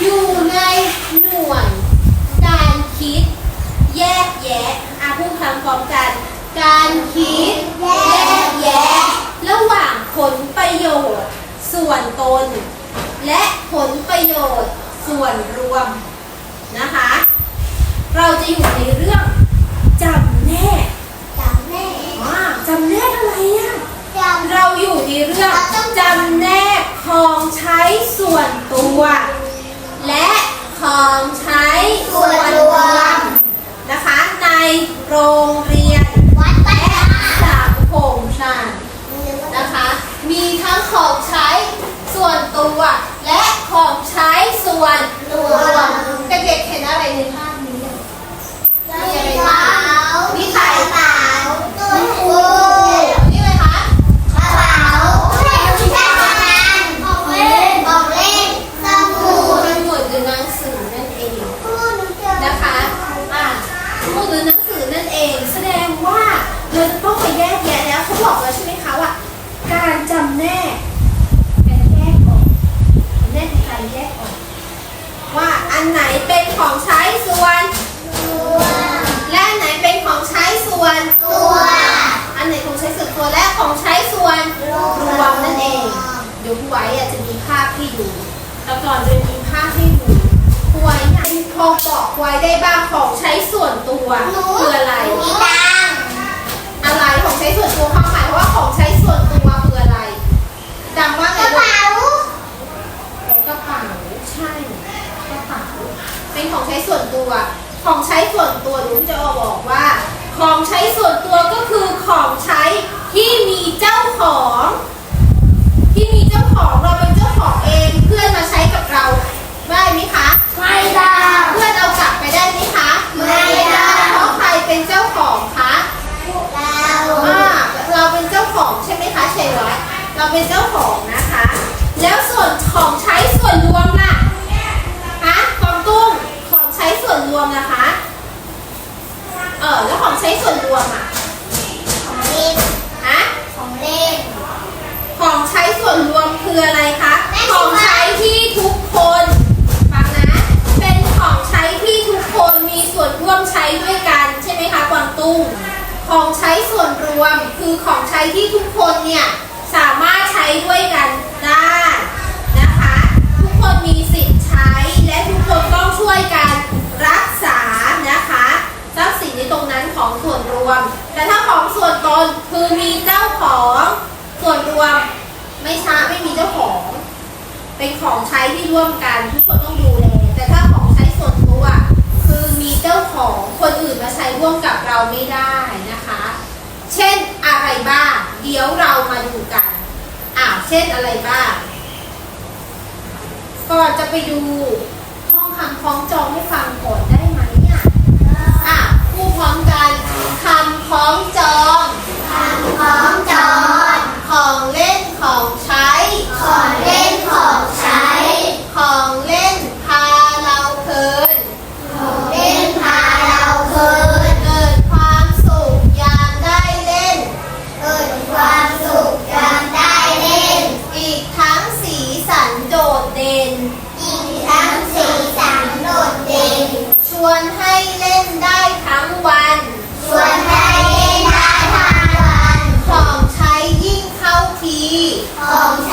อยู่ในหน่วยการคิด แยกแยะอาพูดคำพร้อมกัน การคิด แยกแยะ ระหว่างผลประโยชน์ ส่วนตน และผลประโยชน์ส่วนรวมนะคะ เราจะอยู่ในเรื่องจำแนกจำแน่อ่าจำแนกอะไรอะจำเราอยู่ในเรื่องจำแนกของใช้ส่วนตัวและ ของใช้ส่วนรวมนะคะในโรงเรียนวัดบ้าและนสังคมชาตินะคะ มีทั้งของใช้ส่วนตัว และของใช้ส่วนรวมเด็กๆเห็นอะไรในภาพนี้อะมีกระเป๋ามีกระเป๋าตู้หู นี่เลยคะ กระเป๋าเล่นที่ทำงานของเล่นของเล่นสมุด เป็นหมวดหรือหนังสือนั่นเอง คู่หนูเจอ นะคะอะหมวดหรือหนังสือนั่นเอง แสดงว่าเราจะต้องไปแยกแยะแล้วเขาบอกแล้วใช่ไหมคะว่า การจำแนกการแยกออกจำแนกคือการแยกออก ว่าอันไหนเป็นของใช้ส่วน ตัว และอันไหนเป็นของใช้ส่วน ตัว อันไหนของใช้ส่วนตัวและของใช้ส่วนรวมนั่นเอง เดี๋ยวครูไว้อะจะมีภาพให้ดูแต่ก่อนจะมีภาพให้ดูครูไว้เนี่ยพอบอกไว้ได้บ้างของใช้ส่วน ตัวคืออะไรมีตังค์อะไรของใช้ส่วนตัวความหมายว่าของใช้ส่วนตัวคืออะไรจำว่ากไงระลูกเป๋ากระเป๋าใช่กระเป๋าเป็นของใช้ส่วนตัว ของใช้ส่วนตัวหนูจะบอกว่า ของใช้ส่วนตัวก็คือของใช้ที่มีเจ้าของ ที่มีเจ้าของเราเป็นเจ้าของเองเพื่อนมาใช้กับเราได้ไหมคะ ไม่ได้ เพื่อนเอากลับไปได้ไหมคะ ไม่ได้ เพราะใครเป็นเจ้าของคะ เรา อ่าเราเป็นเจ้า ของใช่ไหมคะชัยวัฒน์เราเป็นเจ้าของนะคะ แล้วส่วนของใช้ส่วนรวมล่ะฮะกองตุ้งของใช้ส่วนรวมนะคะเออแล้วของใช้ส่วนรวมอะของเล่นฮะของเล่น ของใช้ส่วนรวมคืออะไรคะแม่ของใช้ที่ทุกคนฟังนะเป็นของใช้ที่ทุกคนมีส่วนร่วมใช้ด้วยกันใช่ไหมคะกวางตุ้ง ของใช้ส่วนรวมคือของใช้ที่ทุกคนเนี่ยสามารถใช้ด้วยกันได้นะคะ ทุกคนมีสิทธิ์ใช้และทุกคนต้องช่วยกันรักษานะคะทรัพย์สินในตรงนั้นของส่วนรวม แต่ถ้าของส่วนตนคือมีเจ้าของส่วนรวมไม่ช้าไม่มีเจ้าของ เป็นของใช้ที่ร่วมกัน ทุกคนต้องดูแลแต่ถ้าของใช้ส่วนตัว คือมีเจ้าของคนอื่นมาใช้ร่วมกับเราไม่ได้นะคะ เช่นอะไรบ้าง เดี๋ยวเรามาดูกันอ้าว เช่นอะไรบ้างก่อนจะไปดูห้องคำคล้องจองให้ฟังก่อนได้ไหมเนี่ยอะพูดพร้อมกันคำคล้องจองของจอดของเล่นของใช้ ของเล่นของใช้ ของ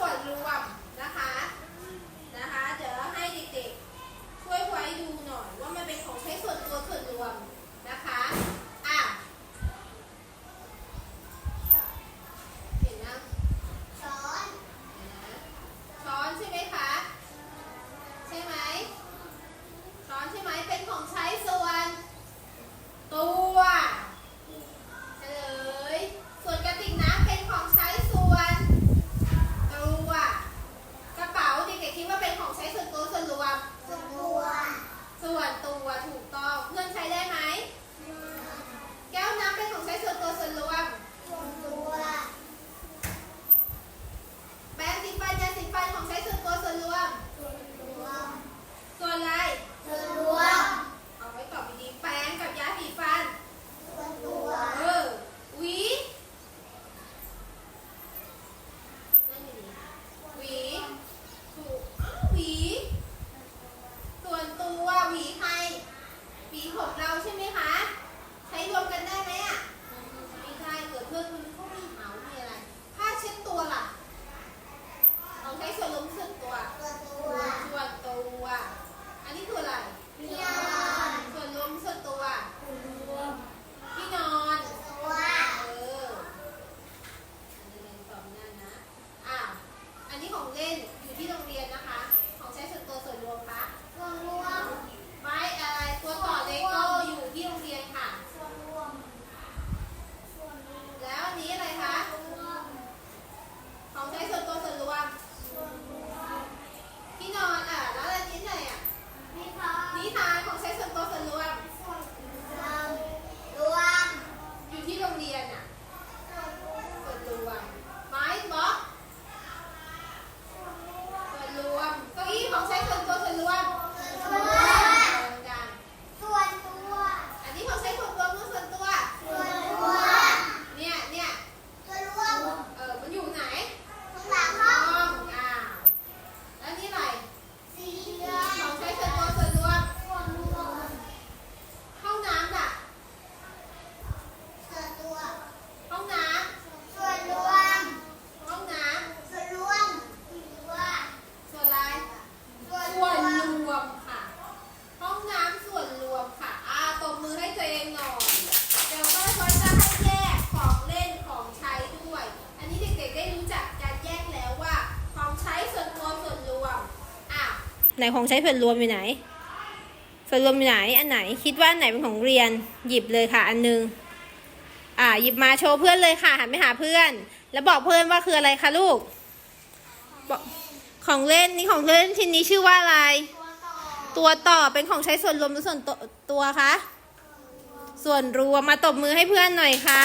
换一万。 แยกของเล่นของใช้ด้วย อันนี้เด็กๆได้รู้จักการแยกแล้วว่า ของใช้ส่วนตัวส่วนรวมอะไหนของใช้ส่วนรวมอยู่ไหน ส่วนรวมอยู่ไหน อันไหน คิดว่าอันไหนเป็นของเรียน หยิบเลยค่ะ อันหนึง อ่า หยิบมาโชว์เพื่อนเลยค่ะ หันไปหาเพื่อน แล้วบอกเพื่อนว่าคืออะไรคะลูก ของเล่นนี่ของเล่นชิ้นนี้ชื่อว่าอะไร ตัวต่อตตอเป็นของใช้ส่วนรวมหรือส่วนตัวตัวคะ ส่วนรวมมาตบมือให้เพื่อนหน่อยค่ะ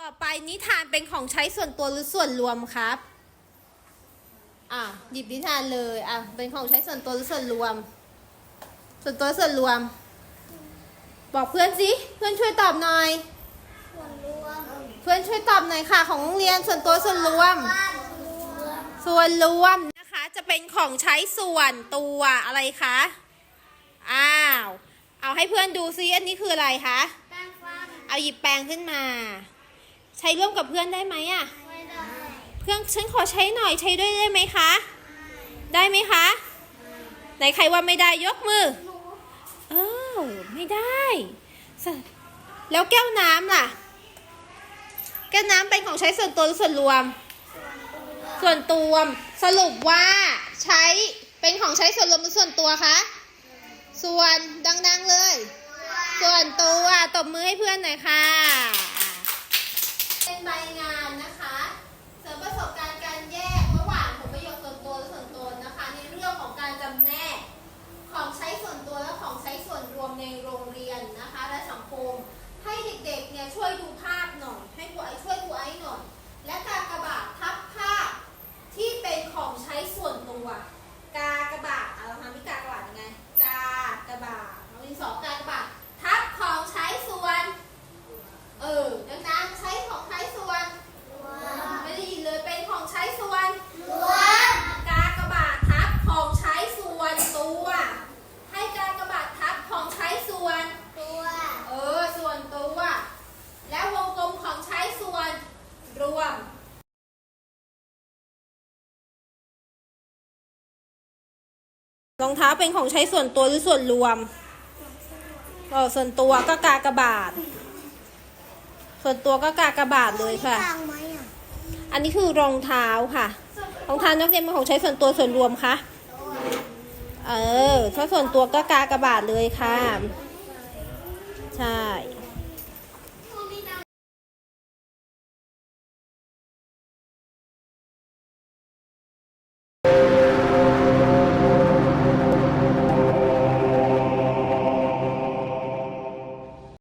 ต่อไปนิทานเป็นของใช้ส่วนตัวหรือส่วนรวมครับ อะหยิบนิทานเลย อะ เป็นของใช้ส่วนตัวหรือส่วนรวม ส่วนตัวส่วนรวม บอกเพื่อนสิเพื่อนช่วยตอบหน่อย ส่วนรวม เพื่อนช่วยตอบหน่อยค่ะ ของโรงเรียนส่วนตัวส่วนรวมบ้านรวมส่วนรวมนะคะ จะเป็นของใช้ส่วนตัวอะไรคะ อ้าว เอาให้เพื่อนดูซิอันนี้คืออะไรคะแป้งฟันเอาหยิบแปรงขึ้นมา ใช้ร่วมกับเพื่อนได้ไหมอะไม่ได้เพื่อนฉันขอใช้หน่อยใช้ด้วยได้ไหมคะ ได้ไหมคะไหนใครว่าไม่ได้ยกมือเออไม่ได้สแล้วแก้วน้ำล่ะ แก้วน้ำเป็นของใช้ส่วนตัวหรือส่วนรวม ส่วนตัวสรุปว่าใช้เป็นของใช้ส่วนรวมหรือส่วนตัวคะ ส่วนดัง ๆเลย ส่วนตัวตบมือให้เพื่อนหน่อยค่ะ เป็นใบงานนะคะ เสริมประสบการณ์การแยกระหว่างผลประโยชน์ส่วนตัวและส่วนตนนะคะ ในเรื่องของการจำแนก ของใช้ส่วนตัวและของใช้ส่วนรวมในโรงเรียนนะคะ และสังคม ให้เด็กๆเนี่ยช่วยดูภาพหน่อย ให้ครูไอซ์ช่วยครูไอซ์หน่อย และกากบาททับภาพที่เป็นของใช้ส่วนตัว กากบาทเอาละคะมีกากบาทยังไง กากบาทเรามีสองกากบาททับของใช้ส่วน เออดังนั้นใช้ของใช้ส่วน รวม ร องเท้าเป็นของใช้ส่วนตัวหรือส่วนรวมเออส่วนตัวก็กากระบาด ส่วนตัวก็กากระบาดเลยค่ะ กลางไหมอะอันนี้คือรองเท้าค่ะ รองเท้านักเรียนเป็นของใช้ส่วนตัวส่วนรวมคะเออถ้าส่วนตัวก็กากระบาดเลยค่ะ ใช่